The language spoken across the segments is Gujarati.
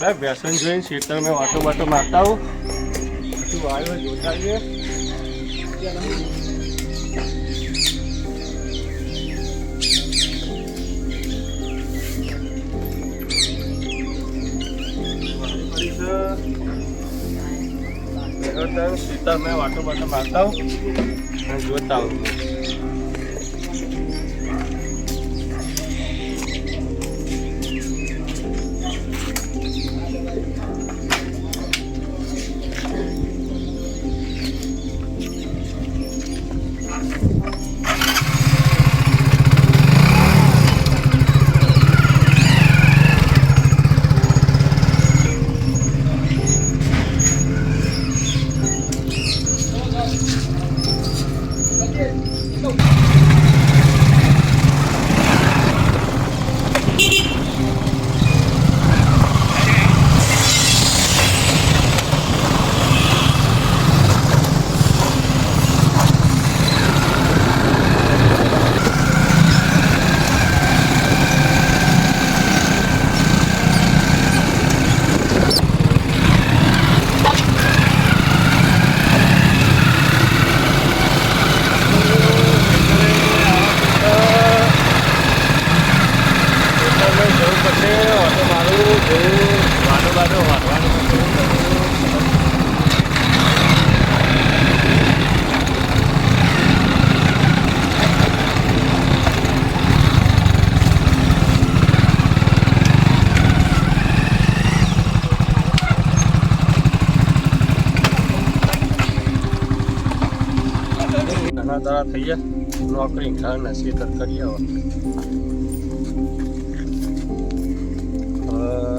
બે વ્યસન જોઈને શીતળ મેં વાટો બાટો મારતા હું પછી વાયો જોતા આવીએ. શીતળ મેં વાટો બાટો મારતા હું જોતા આવું. વાટો બાટો વાટવાનું ઘણા દાડા થઈ ગયા નોકરી ઘર ને ખેતર કરી આવો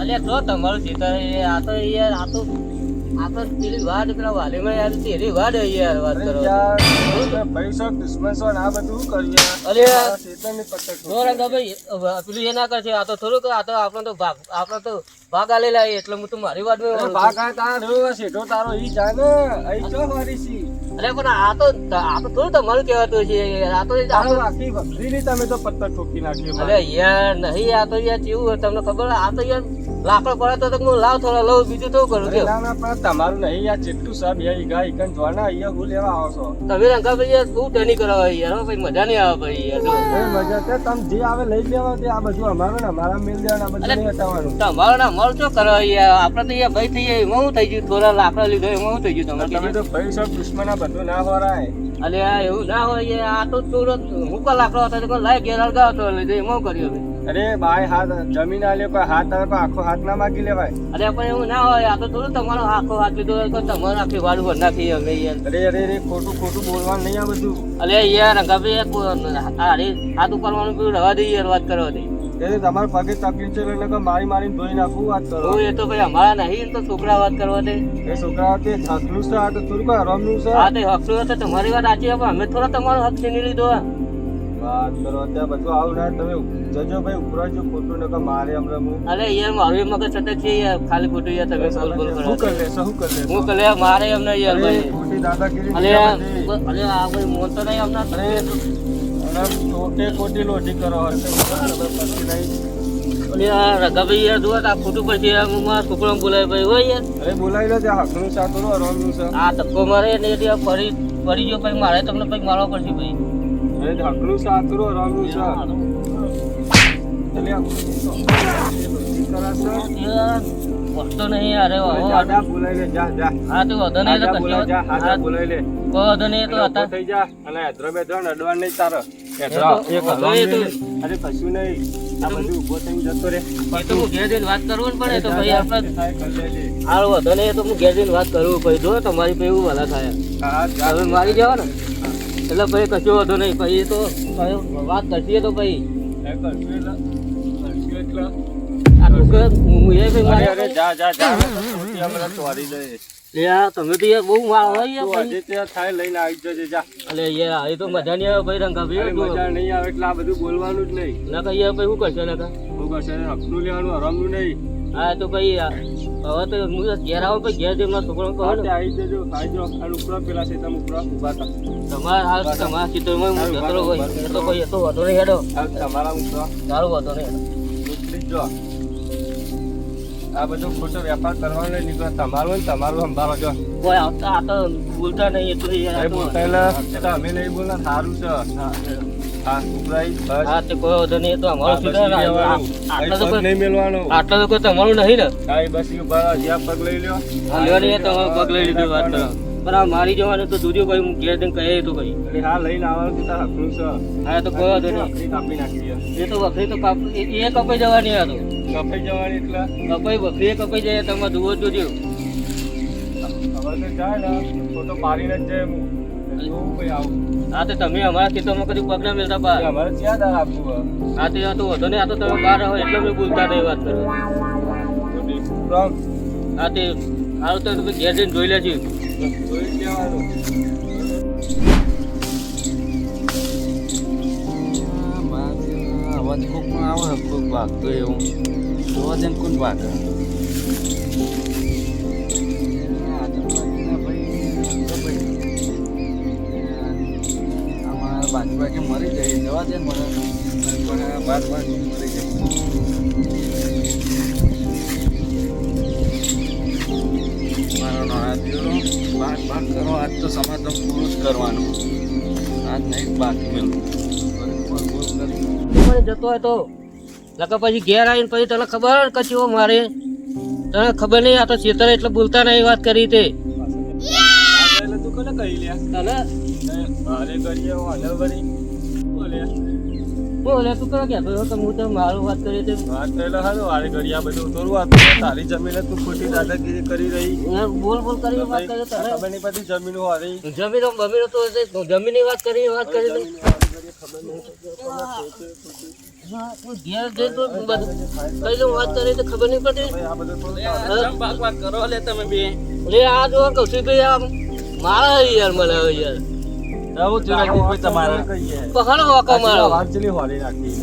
અલ્યા જો તમારું ચિત્ર આ તો યાર આ તો આ તો પેલી વાત પેલા વાલીમાં યાર તેરી વાત યાર વાત કરો. પૈસો દુશ્મન છો આ બધું કરીએ? ભાઈ પેલું એ ના કરશે આ તો થોડુંક આ તો આપણો તો ભાગ આપણો તો ભાગ આલેલા એટલે હું તો મારી વાત ભાગ આ તાર શેઠો તારો ઈ જા અહીં ચો વારી છી? અરે પણ આ તો આ તો થોડું તમારું કહેવાતું છે આ તો આખી વખરીની તમે તો પત્તર ઠોકી નાખી અરે યાર નહીં આ તો યાર કેવું તમને ખબર આ તો યાર લાકડો પડે તો તો હું લાવ થોડા લઉં બીજું તો કરું કે તમારું નહીં યાર જેટલું સબ યાર ઈગા ઈકન જોવાના અહીંયા હું લેવા આવો છો? તમે રંગા ભાઈ યાર બહુ ટની કરાવો યાર ભાઈ મજા નહીં આવે ભાઈ યાર. મજા છે? તમે જે આવે લઈ લેવા તે આ બધું અમારું ને અમારા મેલ દેવાનું બધું નહીં હટાવવાનું. તમારો ના મળ તો કરો યાર? આપણે તો યાર ભાઈ થઈ જાય એમાં હું થઈ ગયું? થોડા લાકડા લીધો એમાં હું થઈ ગયું તમારે? તમે તો ભાઈ સાહેબ દુશ્મન બધું ના વરાય અલે આ એવું ના હોય આ તો થોડો હું કો લાકડો હતો લાય ઘેર અળગાવ તો લીધો એમાં કર્યું અરે ભાઈ હાથ જમીન આલ્યો કોઈ હાથ આવે કોઈ આખો હાથ ના માગી લેવાય. અરે પણ એવું ના હોય આ તો થોડું તમારો આખો હાથ લીધો હોય તો તમારું આખી વાળું ભર નાખી અમે યાર. અરે અરે અરે ખોટું ખોટું બોલવાનું નહીં આ બધું. અરે યાર રંગાભાઈ અરે હાથ ઉપાડવાનું પેલું રવા દે યાર વાત કરવા દે એટલે તમારા પગે તકલીફ છે એટલે મારી મારીને ધોઈ નાખું વાત કરો. એ તો ભાઈ અમારા નહીં તો છોકરા વાત કરવા દે. એ છોકરા તે છે આ તો થોડું કોઈ આરામનું છે. આ તો હક તો તમારી વાત સાચી છે પણ અમે થોડા તમારો હક છીની લીધો. વાત કરો ત્યાં બધું આવું ના તમે જજો ભાઈ ઉપરાજો ખોટું ને મારે હમણાં હું અરે યાર મારું મગજ સતત છે યાર. ખાલી ખોટું યાર તમે બોલ બોલ કરો શું કરી શું કરી હું મારે એમને યાર ભાઈ. ખોટી દાદાગીરી આ આ બધી. અલે આ ભાઈ મોન તો નહીં અમને અરે અરે ખોટી લોટી કરો હશે. પછી નહીં. આ યાર જુઓ આ ખોટું પડશે યાર હું બોલાય ભાઈ. હોય યાર. અરે બોલાવી લો ત્યાં હકનું શાક કરો આરામનું છે. આ ધક્કો મારે ને એટલે પડી પડી ગયો પછી મારે તમને પછી મારવા પડશે ભાઈ. અરે હકનું શાક કરો છે એટલે આ લોટી કરાશે. યાર વસ્તુ નહીં અરે વાહ, અરે વાહ. દાદા બોલાવી લે જા જા. હા તો વાંધો નહીં તો બોલાવી જા હાજા કશી લે. કોઈ વાંધો નહીં તો હતા. થઈ જા અને હેદરો બેદરો ને અડવાનું નહીં તારે. હેદરો, એક હલવાનું હવે એ તો- નહીં. અરે કશું નહીં. આ બધું ઊભો થઈને જતો રે. તો હું ઘેર જઈને વાત કરવું ને પડે તો ભાઈ આપણે. હાલ વાંધો નહીં તો હું ઘેર જઈને વાત કરું ભાઈ જો તમારી એવું ભલા થાય. હા, મારી જાવ ને એટલે ભાઈ કશો વાંધો નહીં ભાઈ એ તો વાત કરશી તો ભાઈ. તમે તો યાર બહુ હોય થાય લઈને આવી જજે જા. અલે યાર એ તો મજા નહીં આવે ભાઈ રંગા ભાઈ મજા નહીં આવે એટલે આ બધું બોલવાનું જ નહીં. ના કઈ ભાઈ શું કરશે ના કા શું કરશે? હકનું લેવાનું હરામનું નહીં. હા તો ભાઈ હવે તો હું ઘેર આવું તો ઘેર જઈને છોકરો કહો ને. આવી જજો. જાઓ અને ઉપરા પેલા છે તમે ઉપરા ઊભા થા તમાર હાલ તમાર ચિત્રમાં હું જતો હોય તો કોઈ એ તો વાંધો નહીં હેડો. તમારા ઉપરા. સારું વધો નહીં જો. આ બધો ખોટો વેપાર કરવાનો નહીં નીકળે તમારું ને તમારું સંભાળો છો કોઈ આવતા આ તો બોલતા નહીં એટલે બોલતા અમે નહીં બોલના સારું છે. હા હા તે કોઈ વાંધો નહીં તો અમારું. આટલા તો નહીં મેલવાનો. આટલા તો કોઈ તમારું નહીં ને. બસ ઊભા જ્યાં પગ લઈ લ્યો. હા, લેવાની એ પગ લઈ લીધો વાત પણ આ મારી જવાનું તો દૂધ્યું ભાઈ હું ઘેર જઈને કહે તો ભાઈ. હા લઈને આવવાનું તાર હકનું છે. હા તો કોઈ વાંધો નહીં. કાપી નાખી. એ તો વખરી તો કાપ એ કપાઈ જવાની આ તો. કપાઈ જવાની એટલે કપાઈ વખરી કપાઈ જાય તમે ધુઓ જ જોજો હવે તો જાય ને ફોટો પાડીને જ જાય હું તો તમે અમારા ખેતરમાં કદી પગ ના મેળતા બહાર? અમારે ક્યાં દાર આપવું હા તો વધો નહીં આ તો તમે બહાર રહો એટલે મેં બોલતા નહીં વાત કરો. તો હા તે ઘેર જઈને જોઈ લેજો. જોઈ લેવાનું. અવાજ કોક આવે કોક વાગતો એવું અવાજ એમ કોણ વાગે આજુબાજુના ભાઈ તો ભાઈ અમારા બાજુ બાજુ મરી જાય જવા દે ને મને પણ બાદ બાજુ મરી જાય મારો નાના દીકરો બાદ બાદ કરો આજ તો સમાધાન પૂરું જ કરવાનું આજ નહીં બાકી જતો હોય તો લકા પછી ઘેર આવીને પછી તને ખબર કે ચેવો મારે તને ખબર નહીં આ તો ચેતર એટલે બોલતા નહીં વાત કરી તે આ એટલે તું કોને કહી લ્યા? તને એ મારે કરીએ હું આને વળી. બોલે. બોલે તું કરો કહેતો હતો કે હું તો મારું વાત કરી તે વાત થયેલો હાલો, વારે ઘડી આ બધું ઉતરવું હતું. તારી જમીને તું ખોટી દાદાગીરી કરી રહી યાર બોલ બોલ કરી વાત કરી તને ખબર નહીં પડતી જમીનો હારી. જમીનો બમીનો તો હશે. જમીનની વાત કરી વાત કરી તો હા, તું યાર તમારે. પકડો વાંકો મારો ચેલી હોરી રાખી.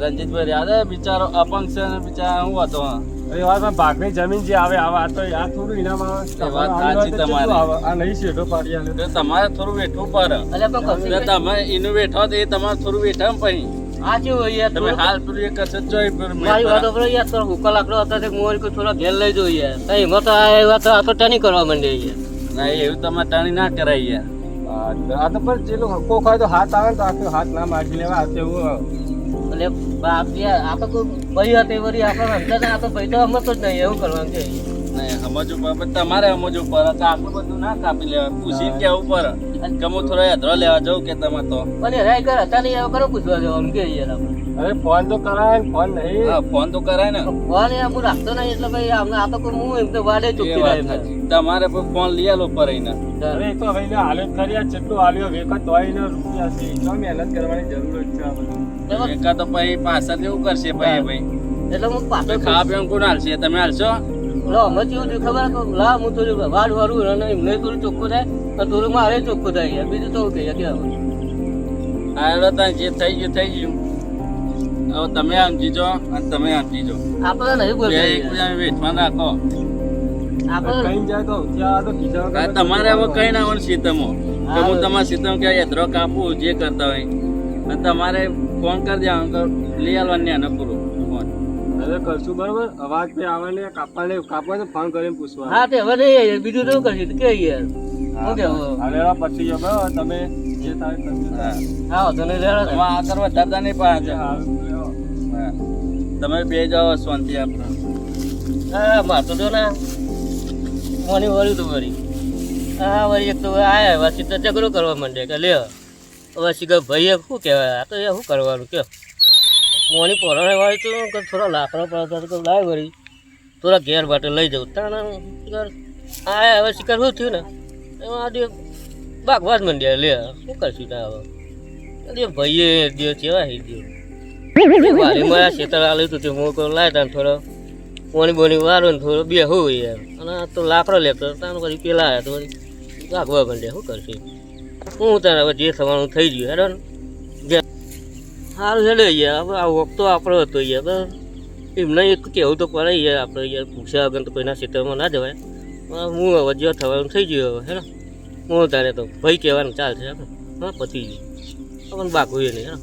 રંજીતભાઈ યાદ બિચારો અપંગ છે ને બિચારા હું હતો અરે વાતમાં ભાગની જમીન જે આવે આવા આ તો આ થોડું ઇનામ આવે એ વાત તમારે સાચી તમારી. આ નહીં શેઠો પાડી. તો તમારે થોડું વેઠવું પડે. એટલે તમે એનું વેઠો તો એ તમારે થોડું વેઠા પછી. આ જેવું હોય યાર તમે હાલ પેલું એક જ જોઈ મારી વાત પર- યાર થોડો હુક્કા લાકડો હતો તે મોર કોઈ થોડા ઘેર લઈ જવું યાર. કઈ તો આ તો આ તો ટની કરવા માંડે યાર. ના એવું તમે ટાણી ના કરાય યાર. આ તો- પણ જે લોકો હક્કો ખાય તો હાથ આવે ને તો આખો હાથ ના મારી લેવા આ એવું એટલે બાપ યાર, આ તો કોઈ ભાઈ હતી વળી આપણે સમજાતા આ તો ભાઈ તો સમજતો જ નહીં, એવું કરવાનું છે. તમારે આટલું બધું ના કાપી કે હું થોડો યાદરો લેવા જાઉં કે તમે તો? પણ એ રાય કર હતા નહીં કરો પૂછવા જવાનું કે યાર અરે ફોન તો કરાય ફોન નહીં. હા ફોન તો કરાય ને. ફોન યાર હું રાખતો નહીં એટલે ભાઈ અમને આ તો કોઈ હું એમ તો વાડે ચૂકી વાત જાય એમને. સાચી. તમારે ફોન લઈ આલો પડે ને અરે એ તો હવે એને ખરી જેટલું હાલ્યો ને રૂપિયા છે. એટલો મહેનત કરવાની જરૂર છે આ બધું. એમાં- તો પછી પાછા એવું કરશે ભાઈ ભાઈ. એટલે હું પાછો પછી ખાવા પીવાનું કોણ હાલશે? તમે હાલશો? લો મચ્યું કેવું ખબર કે લા હું થોડું વાડ વાળું અને થોડું ચોખ્ખું થાય અને થોડું મારે ચોખ્ખું થાય યાર બીજું તો કહીએ કે હવે આ હતા જે થઈ ગયું થઈ ગયું. હવે તમે સમજી જો અને તમે સમજી જો આપણે નહીં બે બોલતા યાર. એકબીજાને વેઠમાં તો તો વગર તમારે હવે કઈ ના હોય સીતમો. કે હું તમારા સીતમ કે યદ્રો કાપું જે કરતા હોય. અને તમારે ફોન કરી દેવાનું લઈ આવવાનું ને પૂરું. હવે કરશું બરોબર? અવાજ પે આવે ને કાપવાને કાપવા ને ફોન કરીને પૂછવા. હા તે હવે નહીં બીજું તો કરશું? કે યાર? ઓકે હવે? પછી જો તમે જે થાય તે હા વાંધો નહીં તમે આ કરવા દાદા નહીં હા. તમે બે જાઓ શાંતિ આપણે હા માર તો ના. મોની વળ્યું તો વળી. હા વળી એક તો આયા વાસી તો ઝઘડો કરવા માંડે કે લે હવે શીખર ભાઈએ શું કહેવાય? આ તો એ શું કરવાનું કયો? મોની પોરાણે વાળી તો થોડા લાકડા પડતા તો લાય વળી. થોડા ઘેર માટે લઈ જવું તાણ શિકાર આયા હવે શિકાર શું થયું ને? એમાં આજે ભાગવા જ મંડ્યા લે, શું કરશું ત્યાં હવે? ભાઈએ દે કેવા હી દે વારી મારા ખેતર આલ્યું હતું તે તો લાય તાન થોડો. પોણી બોણી વારો ને થોડો બે હોય યાર અને આ તો લાકડો લેતો તાનું પછી પેલા આવ્યા તો ભાગવા મંડ્યા. શું કરશે? હું તારા હવે જે થવાનું થઈ ગયું, હેડો ને. જે છે હેડો યાર, હવે આ તો આપણો હતો યાર એમને એક કહેવું તો પડે યાર, આપણે યાર પૂછ્યા વગર તો કોઈના ખેતરમાં ના જવાય. હું હવે જે થવાનું થઈ ગયું હવે, હેડો. હું તારે તો ભાઈ કહેવાનું ચાલશે હા, પતી ગયું. પણ બાકું નહીં, હેડો.